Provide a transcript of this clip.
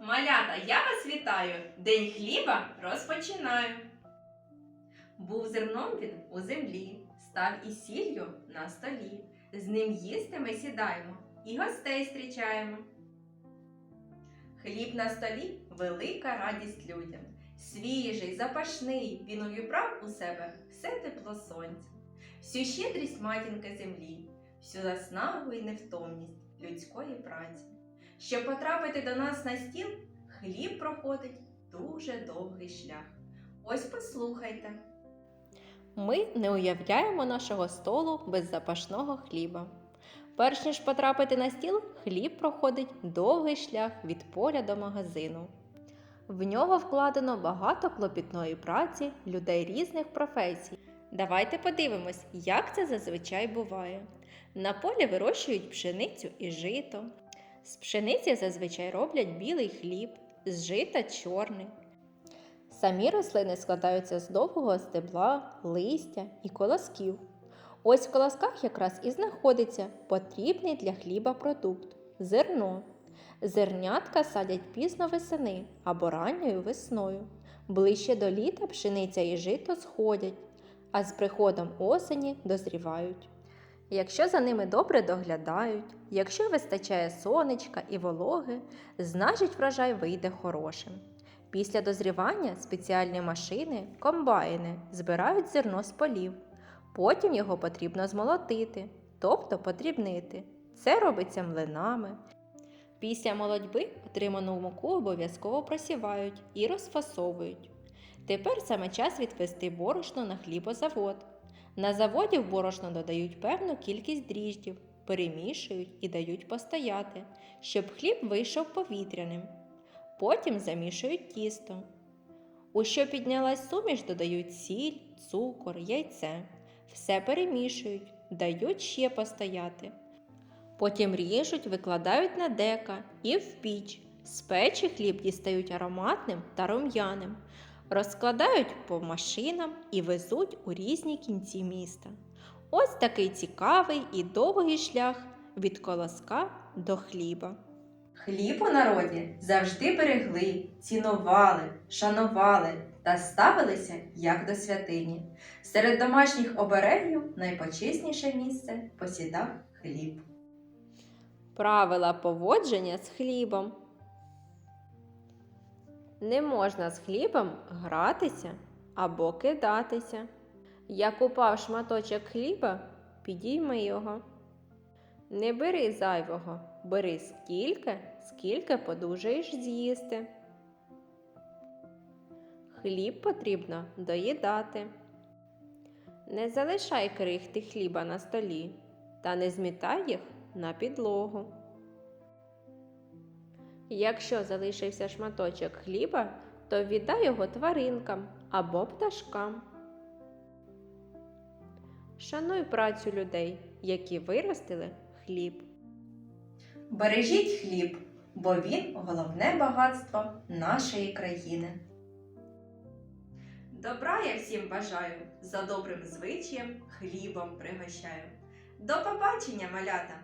Малята, я вас вітаю! День хліба розпочинаю. Був зерном він у землі, став і сіллю на столі. З ним їсти ми сідаємо і гостей зустрічаємо. Хліб на столі велика радість людям. Свіжий, запашний, він увібрав у себе все тепло сонця, всю щедрість матінки землі, всю заснагу і невтомність людської праці. Щоб потрапити до нас на стіл, хліб проходить дуже довгий шлях. Ось послухайте. Ми не уявляємо нашого столу без запашного хліба. Перш ніж потрапити на стіл, хліб проходить довгий шлях від поля до магазину. В нього вкладено багато клопітної праці людей різних професій. Давайте подивимось, як це зазвичай буває. На полі вирощують пшеницю і жито. З пшениці зазвичай роблять білий хліб, з жита чорний. Самі рослини складаються з довгого стебла, листя і колосків. Ось в колосках якраз і знаходиться потрібний для хліба продукт зерно. Зернятка садять пізно весени або ранньою весною. Ближче до літа пшениця і жито сходять, а з приходом осені дозрівають. Якщо за ними добре доглядають, якщо вистачає сонечка і вологи, значить врожай вийде хорошим. Після дозрівання спеціальні машини, комбайни збирають зерно з полів. Потім його потрібно змолотити, тобто подрібнити. Це робиться млинами. Після молодьби отриману муку обов'язково просівають і розфасовують. Тепер саме час відвести борошно на хлібозавод. На заводі в борошно додають певну кількість дріждів, перемішують і дають постояти, щоб хліб вийшов повітряним. Потім замішують тісто. У що піднялась суміш, додають сіль, цукор, яйце. Все перемішують, дають ще постояти. Потім ріжуть, викладають на дека і в піч. З печі хліб дістають ароматним та рум'яним. Розкладають по машинам і везуть у різні кінці міста. Ось такий цікавий і довгий шлях від колоска до хліба. Хліб у народі завжди берегли, цінували, шанували та ставилися як до святині. Серед домашніх оберегів найпочесніше місце посідав хліб. Правила поводження з хлібом. Не можна з хлібом гратися або кидатися. Як упав шматочок хліба, підійми його. Не бери зайвого, бери скільки, скільки подужаєш з'їсти. Хліб потрібно доїдати. Не залишай крихти хліба на столі та не змітай їх на підлогу. Якщо залишився шматочок хліба, то віддай його тваринкам або пташкам. Шануй працю людей, які виростили хліб. Бережіть хліб, бо він головне багатство нашої країни. Добра я всім бажаю, за добрим звичаєм хлібом пригощаю. До побачення, малята!